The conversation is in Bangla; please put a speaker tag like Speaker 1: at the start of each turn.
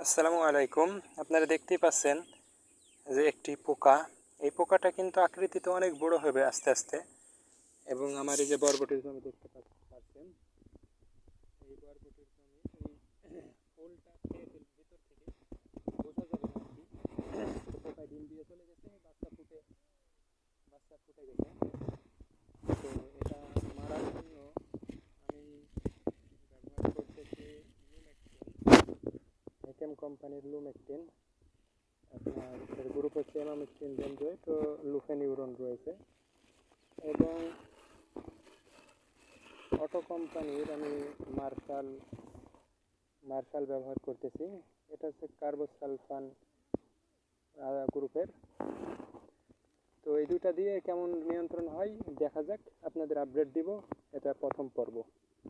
Speaker 1: আসসালামু আলাইকুম। আপনারা দেখতেই পাচ্ছেন যে একটি পোকা। এই পোকাটা কিন্তু আকৃতিতে অনেক বড় হবে আস্তে আস্তে। এবং আমার এই যে বরবটির জমি দেখতে পাচ- পাচ্ছেন। এই বরবটির জমি ফুলটা খেয়ে ভিতর থেকে। বোঝা যাবে না ডিম দিয়ে চলে গেছে, বাচ্চা ফুটে বাচ্চা ফুটে গেছে তো এটা মারার জন্য আমি ব্যবহার করতেছি হেকেম কোম্পানির লুমেকটিন আপনার এর গ্রুপ হচ্ছে এমামিকটিন বেনজয়েট ও লুফেনিউরন রয়েছে। এবং অটো কোম্পানির আমি মার্শাল মার্শাল ব্যবহার করতেছি। এটা হচ্ছে কার্বোসালফান গ্রুপের তো এই দুটা দিয়ে কেমন নিয়ন্ত্রণ হয়, দেখা যাক। আপনাদের আপডেট দিব, এটা প্রথম পর্ব।